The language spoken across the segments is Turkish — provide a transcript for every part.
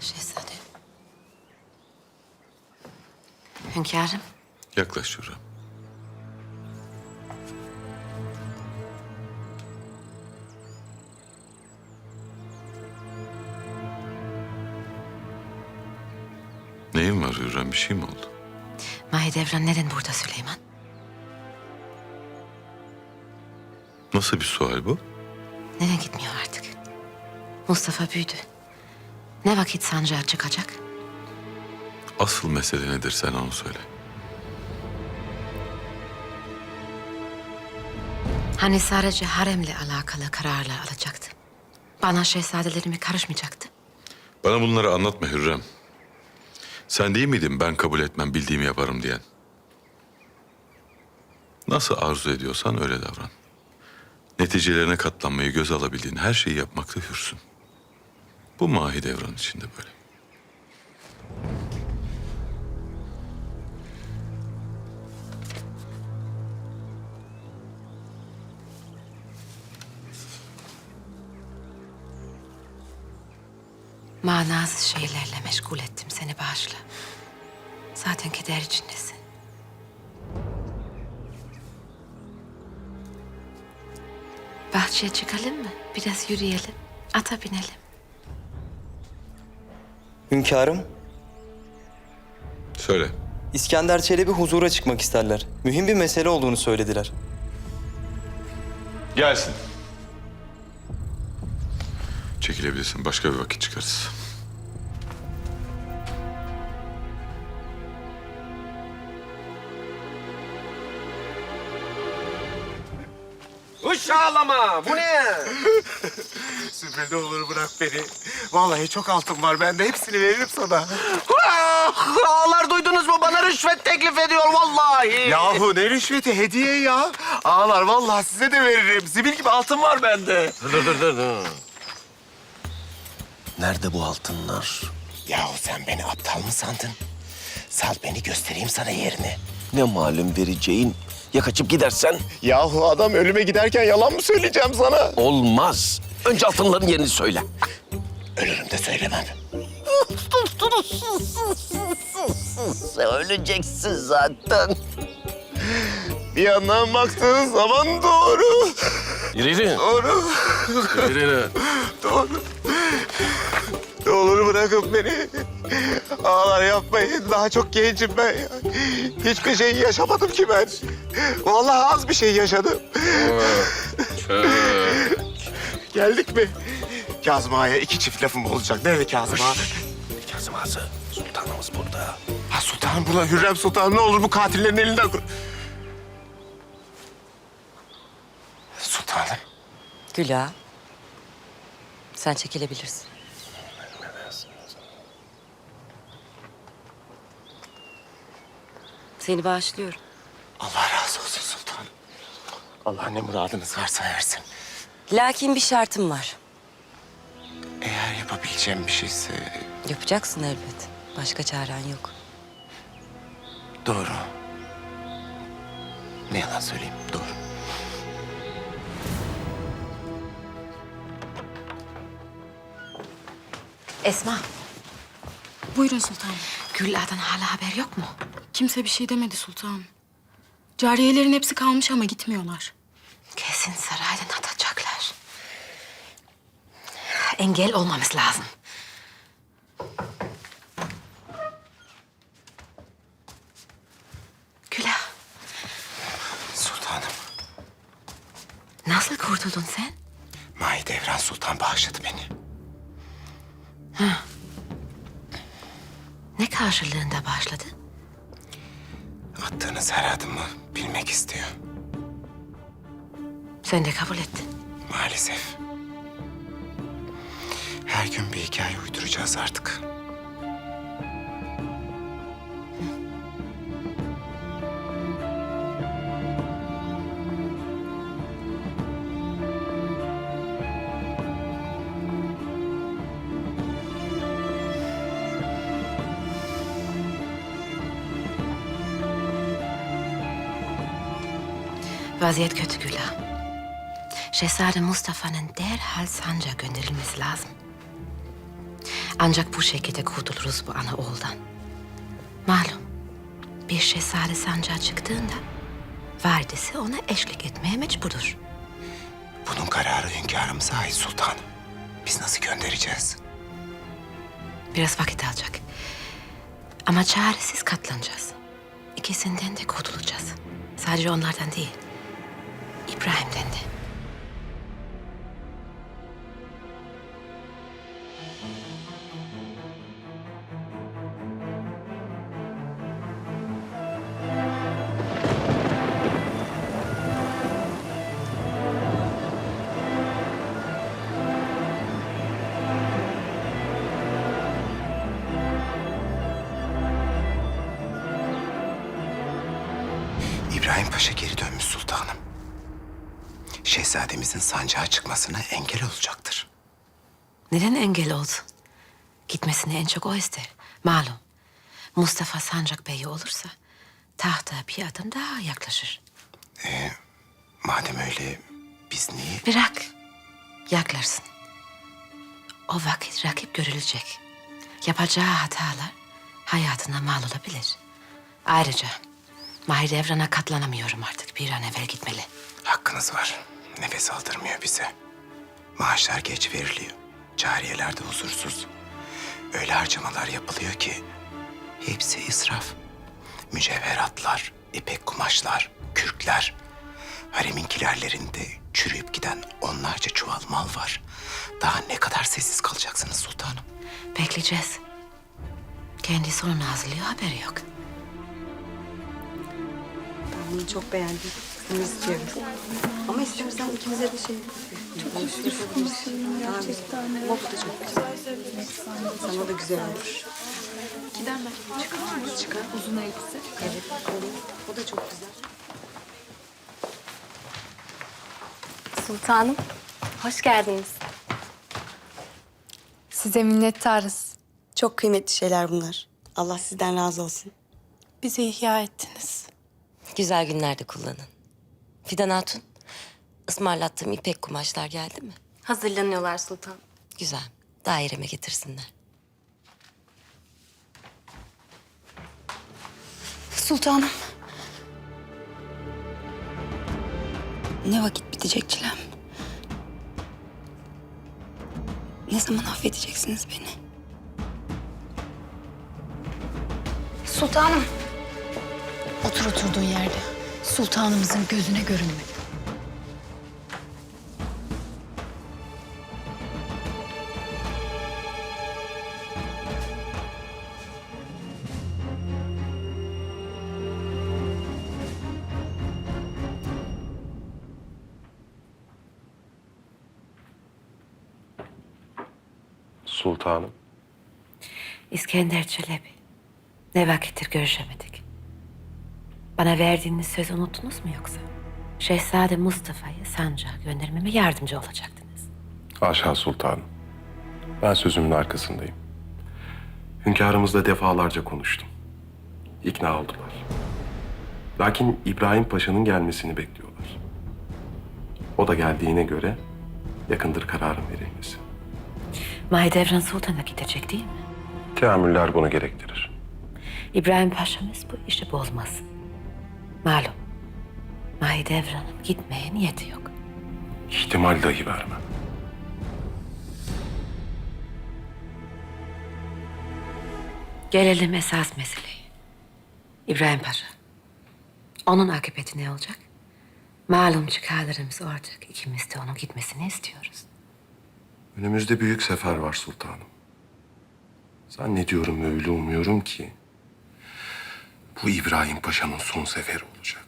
Şehzadem. Hünkârım. Yaklaş Hürrem. Neyin var Hürrem? Bir şey mi oldu? Mahidevran neden burada Süleyman? Nasıl bir sual bu? Neden gitmiyor artık? Mustafa büyüdü. Ne vakit sancağa çıkacak? Asıl mesele nedir sen onu söyle. Hani sadece haremle alakalı kararlar alacaktı. Bana şehzadelerime karışmayacaktı. Bana bunları anlatma Hürrem. Sen değil miydin ben kabul etmem bildiğimi yaparım diyen? Nasıl arzu ediyorsan öyle davran. Neticelerine katlanmayı göz alabildiğin her şeyi yapmakta hürsün. Bu mahi devran içinde böyle. Manasız şeylerle meşgul ettim seni bağışla. Zaten keder içindesin. Bahçeye çıkalım mı? Biraz yürüyelim. Ata binelim. Hünkârım, Söyle. İskender Çelebi huzura çıkmak isterler. Mühim bir mesele olduğunu söylediler. Gelsin. Çekilebilirsin. Başka bir vakit çıkarız. Uş ağlama. Bu ne? Sibel ne olur bırak beni. Vallahi çok altın var bende. Hepsini veririm sana. Ah, Ağalar duydunuz mu? Bana rüşvet teklif ediyor vallahi. Yahu ne rüşveti hediye ya. Ağalar vallahi size de veririm. Zibil gibi altın var bende. Dur dur dur dur. Nerede bu altınlar? Yahu sen beni aptal mı sandın? Sal beni göstereyim sana yerini. Ne malum vereceğin? Ya kaçıp gidersen? Yahu adam ölüme giderken yalan mı söyleyeceğim sana? Olmaz. Önce altınların yerini söyle. Ölürüm de söylemem. Öleceksin zaten. Bir yandan baktığın zaman doğru. Yürü yürü. Doğru. Yürü yürü. Doğru. Ne olur bırakın beni. Ağlar yapmayın. Daha çok gencim ben ya. Hiçbir şey yaşamadım ki ben. Vallahi az bir şey yaşadım. Geldik mi? Kazım Ağa'ya iki çift lafım olacak. Nerede Kazım Ağa? Kazım Ağası, sultanımız burada. Ha sultanım buna Hürrem Sultan ne olur bu katillerin elinden kur. Sultanım. Güla. Sen çekilebilirsin. Seni bağışlıyorum. Allah razı olsun sultanım. Allah ne muradınız varsa versin. Lakin bir şartım var. Eğer yapabileceğim bir şeyse Yapacaksın elbet. Başka çaren yok. doğru. Ne yalan söyleyeyim doğru. Esma, Buyurun sultanım. Gülla'dan hala haber yok mu? Kimse bir şey demedi sultanım. Cariyelerin hepsi kalmış ama gitmiyorlar. Engel olmamız lazım. Güla, Sultanım. nasıl kurtuldun sen? Mahidevran Sultan bağışladı beni. Ne karşılığında başladı? Attığınız her adımı bilmek istiyor. Sen de kabul ettin. Maalesef. Her gün bir hikaye uyduracağız artık. Vaziyet kötü Güla. Şehzade Mustafa'nın derhal sanca gönderilmesi lazım. Ancak bu şekilde kurtuluruz bu ana oğuldan. Malum bir şehzade sancağa çıktığında validesi ona eşlik etmeye mecburdur. Bunun kararı hünkârımıza ait sultanım. Biz nasıl göndereceğiz? Biraz vakit alacak. Ama çaresiz katlanacağız. İkisinden de kurtulacağız. Sadece onlardan değil. İbrahim'den de. Çıkmasına engel olacaktır. Neden engel oldu? Gitmesini en çok o ister. Malum. Mustafa Sancak Bey olursa tahta bir adım daha yaklaşır. Madem öyle biz niye... Bırak. Yaklaşsın. O vakit rakip görülecek. Yapacağı hatalar hayatına mal olabilir. Ayrıca Mahidevran'a katlanamıyorum artık. Bir an evvel gitmeli. Hakkınız var. Nefes aldırmıyor bize. Maaşlar geç veriliyor. Cariyeler de huzursuz. Öyle harcamalar yapılıyor ki hepsi israf. Mücevheratlar, ipek kumaşlar, kürkler. Haremin kilerlerinde çürüyüp giden onlarca çuval mal var. Daha ne kadar sessiz kalacaksınız sultanım? Bekleyeceğiz. Kendisi onu hazırlıyor haberi yok. Bunu çok beğendim. Bunu istiyorum. Ama istiyorsan ikimize de şey çok konuşabiliriz. Gerçekten. Ama bu da çok güzel. Sana da güzel olur. Giden ben. Çıkar mı? Çıkar. Uzun elbise. Evet, olur. O da çok güzel. Sultanım, hoş geldiniz. Size minnettarız. Çok kıymetli şeyler bunlar. Allah sizden razı olsun. Bizi ihya ettiniz. Güzel günlerde kullanın. Fidan Hatun, ısmarlattığım ipek kumaşlar geldi mi? Hazırlanıyorlar sultan. Güzel. Daireme getirsinler. Sultanım. Ne vakit bitecek çilem? Ne zaman affedeceksiniz beni? Sultanım. Otur oturduğun yerde. Sultanımızın gözüne görünme. Sultanım. İskender Çelebi. Ne vakittir görüşemedik. Bana verdiğiniz sözü unuttunuz mu yoksa? Şehzade Mustafa'yı sancağa göndermeme yardımcı olacaktınız. Aşağı sultanım. Ben sözümün arkasındayım. Hünkârımızla defalarca konuştum. İkna oldular. Lakin İbrahim Paşa'nın gelmesini bekliyorlar. O da geldiğine göre yakındır kararın verilmesi. Mahidevran Sultan'a gidecek değil mi? Teamüller bunu gerektirir. İbrahim Paşa'mız bu işi bozmasın. Malum. Mahidevran'ın gitmeye niyeti yok. İhtimal dahi vermem. Gelelim esas meseleye. İbrahim Paşa. Onun akıbeti ne olacak? Malum çıkarlarımız ortak. İkimiz de onun gitmesini istiyoruz. Önümüzde büyük sefer var sultanım. Zannediyorum ve öyle umuyorum ki... ...bu İbrahim Paşa'nın son seferi olacak.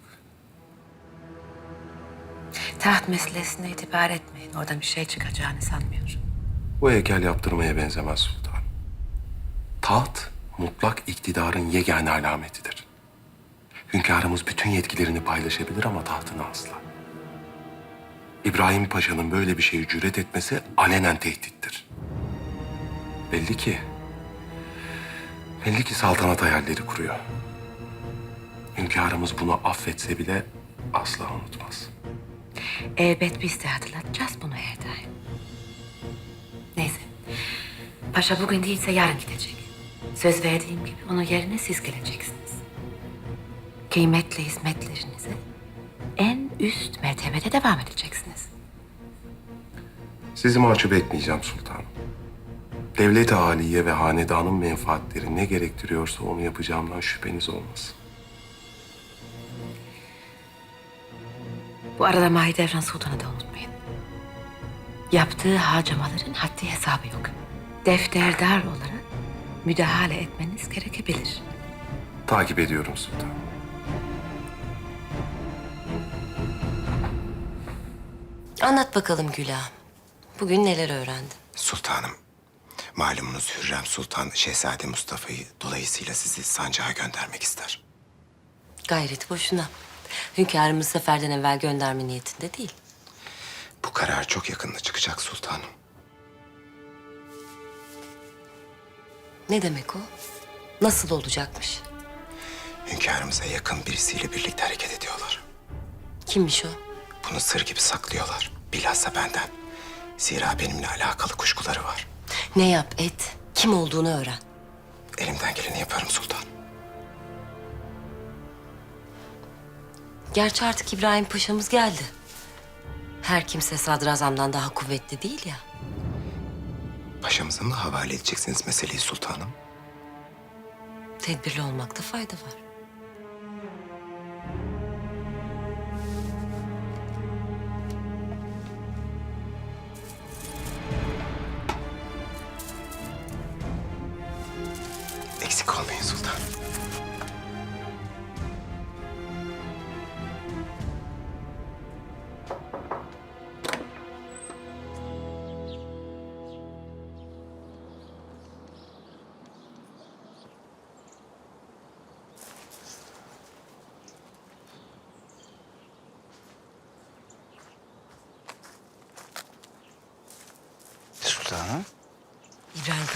Taht meselesine itibar etmeyin. Oradan bir şey çıkacağını sanmıyorum. Bu heykel yaptırmaya benzemez sultan. Taht mutlak iktidarın yegane alametidir. Hünkârımız bütün yetkilerini paylaşabilir ama tahtını asla. İbrahim Paşa'nın böyle bir şeye cüret etmesi alenen tehdittir. Belli ki... Belli ki saltanat hayalleri kuruyor. Hünkârımız bunu affetse bile asla unutmaz. Elbet biz de hatırlatacağız bunu her daim. Neyse. Paşa bugün değilse yarın gidecek. Söz verdiğim gibi onun yerine siz geleceksiniz. Kıymetli hizmetlerinize en üst mertebede devam edeceksiniz. Sizi mahcup etmeyeceğim sultanım. Devlet-i ve hanedanın menfaatleri ne gerektiriyorsa onu yapacağımdan şüpheniz olmasın. Bu arada Mahidevran Sultan'ı da unutmayın. Yaptığı harcamaların haddi hesabı yok. Defterdar olarak müdahale etmeniz gerekebilir. Takip ediyorum sultanım. Anlat bakalım Gülah. Bugün neler öğrendin? Sultanım, malumunuz Hürrem Sultan Şehzade Mustafa'yı dolayısıyla sizi sancağa göndermek ister. Gayret boşuna. Hünkârımız seferden evvel gönderme niyetinde değil. Bu karar çok yakında çıkacak sultanım. Ne demek o? Nasıl olacakmış? Hünkârımıza yakın birisiyle birlikte hareket ediyorlar. Kimmiş o? Bunu sır gibi saklıyorlar. Bilhassa benden. Zira benimle alakalı kuşkuları var. Ne yap et, kim olduğunu öğren. Elimden geleni yaparım sultan. Gerçi artık İbrahim Paşa'mız geldi. Her kimse sadrazamdan daha kuvvetli değil ya. Paşamıza mı havale edeceksiniz meseleyi sultanım? Tedbirli olmakta fayda var.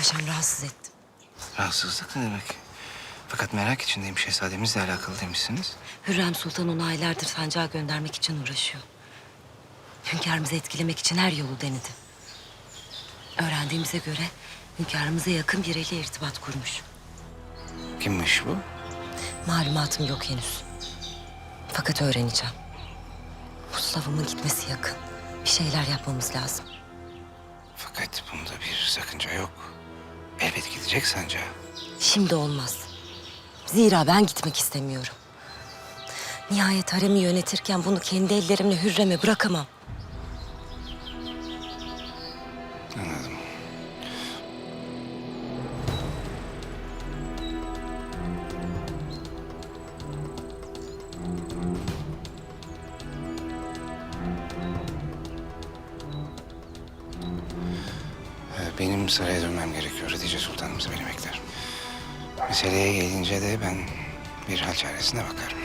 Paşa'm rahatsız ettim. rahatsızlık ne demek? Fakat merak içindeyim şehzademizle alakalı demişsiniz. Hürrem Sultan onu aylardır sancağa göndermek için uğraşıyor. Hünkârımızı etkilemek için her yolu denedi. Öğrendiğimize göre hünkârımıza yakın biriyle irtibat kurmuş. Kimmiş bu? Malumatım yok henüz. Fakat öğreneceğim. Mustafa'mın gitmesi yakın. Bir şeyler yapmamız lazım. Fakat bunda bir sakınca yok. Elbet gidecek sancağa. Şimdi olmaz. Zira ben gitmek istemiyorum. Nihayet haremi yönetirken bunu kendi ellerimle Hürrem'e bırakamam. Benim saraya dönmem gerekiyor. Hatice Sultanımız beni bekler. Meseleye gelince de ben bir hal çaresine bakarım.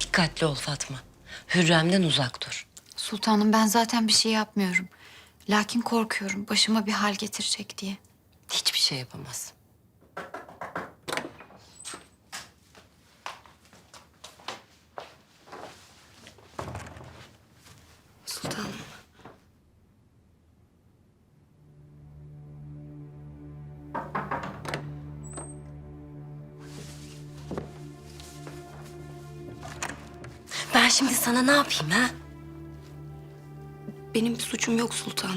Dikkatli ol Fatma. Hürrem'den uzak dur. Sultanım ben zaten bir şey yapmıyorum. Lakin korkuyorum başıma bir hal getirecek diye. Hiçbir şey yapamaz. Sultanım. Ben şimdi sana ne yapayım ha? Benim bir suçum yok sultanım.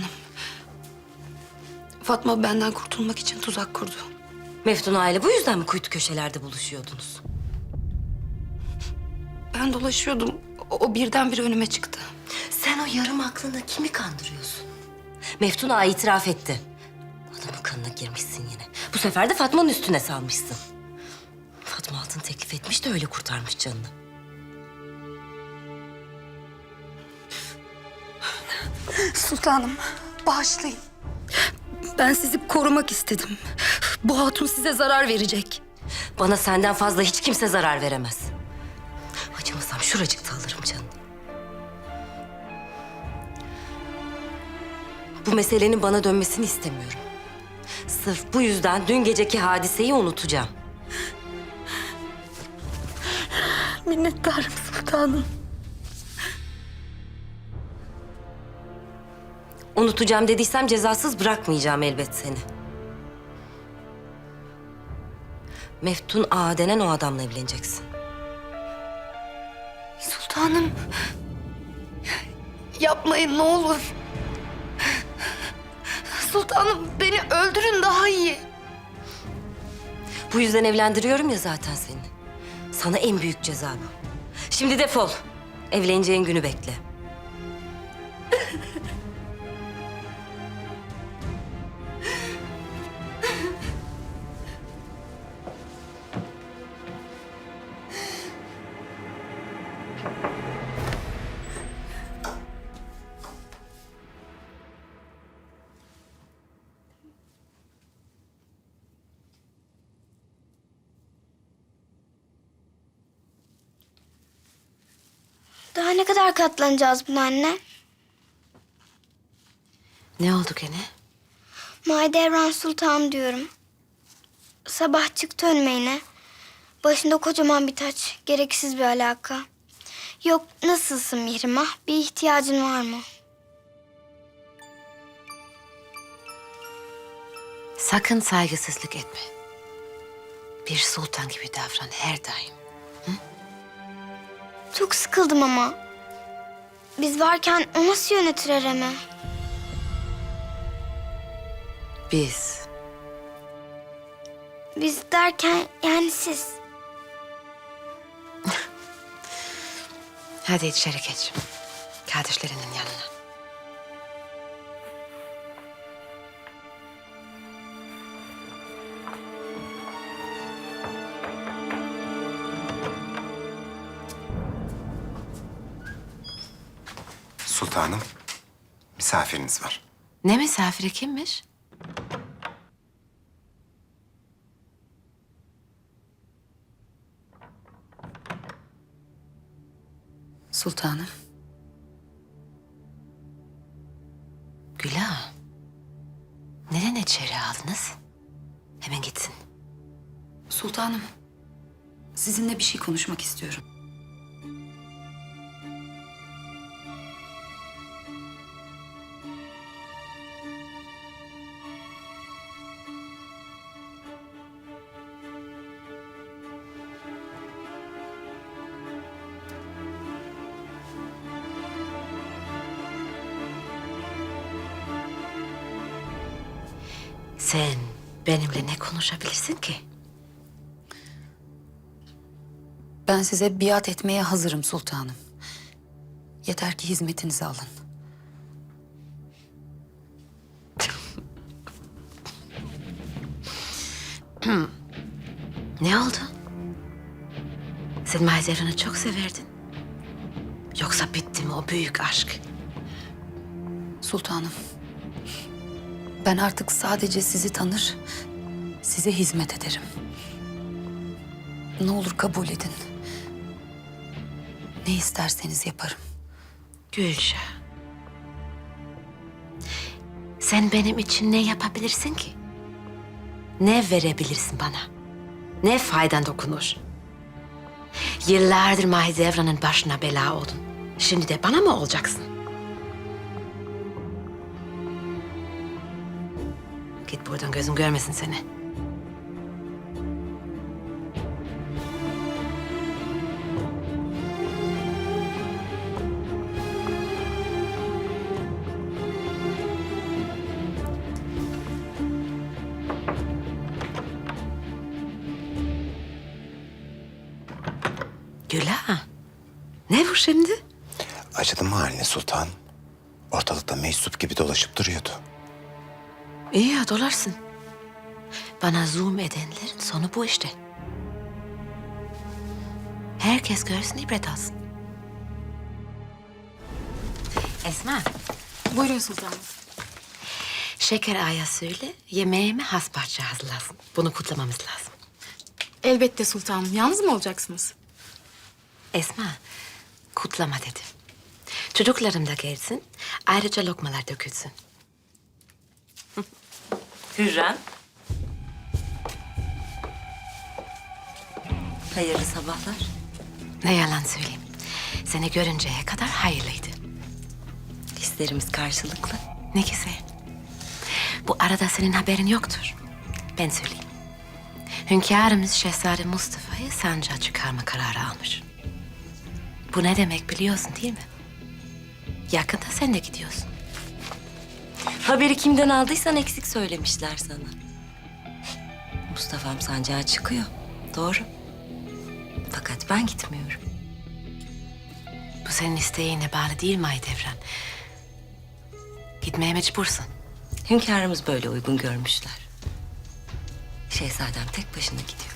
Fatma benden kurtulmak için tuzak kurdu. Meftun aile bu yüzden mi kuytu köşelerde buluşuyordunuz? Ben dolaşıyordum. O, o birdenbire önüme çıktı. Sen o yarım aklına kimi kandırıyorsun? Meftun ağa itiraf etti. Adamın kanına girmişsin yine. Bu sefer de Fatma'nın üstüne salmışsın. Fatma altın teklif etmiş de öyle kurtarmış canını. Sultanım, bağışlayın. Ben sizi korumak istedim. Bu hatun size zarar verecek. Bana senden fazla hiç kimse zarar veremez. Acımasam şuracıkta alırım canını. Bu meselenin bana dönmesini istemiyorum. Sırf bu yüzden dün geceki hadiseyi unutacağım. Minnettarım sultanım. Unutacağım dediysem cezasız bırakmayacağım elbet seni. Meftun Ağa denen o adamla evleneceksin. Sultanım. Yapmayın ne olur. Sultanım beni öldürün daha iyi. Bu yüzden evlendiriyorum ya zaten seni. Sana en büyük ceza bu. Şimdi defol. Evleneceğin günü bekle. Daha ne kadar katlanacağız buna anne? Ne oldu gene? Mahidevran Sultan diyorum. Sabah çıktı önüme yine. Başında kocaman bir taç. Gereksiz bir alaka. Yok nasılsın Mihrimah? Bir ihtiyacın var mı? Sakın saygısızlık etme. Bir sultan gibi davran her daim. Çok sıkıldım ama. Biz varken o nasıl yönetir haremi? Biz Biz derken yani siz. Hadi içeri geç. Kardeşlerinin yanına. Sultanım, misafiriniz var. Ne misafiri kimmiş? Sultanım. Güla. Neden içeri aldınız? Hemen gitsin. Sultanım. Sizinle bir şey konuşmak istiyorum. Sen benimle ne konuşabilirsin ki? Ben size biat etmeye hazırım sultanım. Yeter ki hizmetinizi alın. Ne oldu? Sen Mahidevran'ı çok severdin. Yoksa bitti mi o büyük aşk? Sultanım. Ben artık sadece sizi tanır, size hizmet ederim. Ne olur kabul edin. Ne isterseniz yaparım. Gülşah. Sen benim için ne yapabilirsin ki? Ne verebilirsin bana? Ne faydan dokunur? Yıllardır Mahidevran'ın başına bela oldun. Şimdi de bana mı olacaksın? Buradan gözüm görmesin seni. Güla. Ne bu şimdi? Acıdı mı haline sultan? Ortalıkta meczup gibi dolaşıp duruyordu. İyi ya dolarsın. Bana zoom edenlerin sonu bu işte. Herkes görsün ibret alsın. Esma, Buyurun sultanım. şeker aya söyle yemeğime has parça hazırlasın. Bunu kutlamamız lazım. Elbette sultanım. Yalnız mı olacaksınız? Esma, kutlama dedim. Çocuklarım da gelsin, ayrıca lokmalar dökülsün. Hürrem. Hayırlı sabahlar. Ne yalan söyleyeyim. Seni görünceye kadar hayırlıydı. Hislerimiz karşılıklı. Ne güzel. Bu arada senin haberin yoktur. Ben söyleyeyim. Hünkârımız Şehzade Mustafa'yı sancağa çıkarma kararı almış. Bu ne demek biliyorsun değil mi? Yakında sen de gidiyorsun. Haberi kimden aldıysan eksik söylemişler sana. Mustafa'm sancağa çıkıyor. Doğru. Fakat ben gitmiyorum. Bu senin isteğine bağlı değil Mahidevran. Gitmeye mecbursun. Hünkârımız böyle uygun görmüşler. Şehzadem tek başına gidiyor.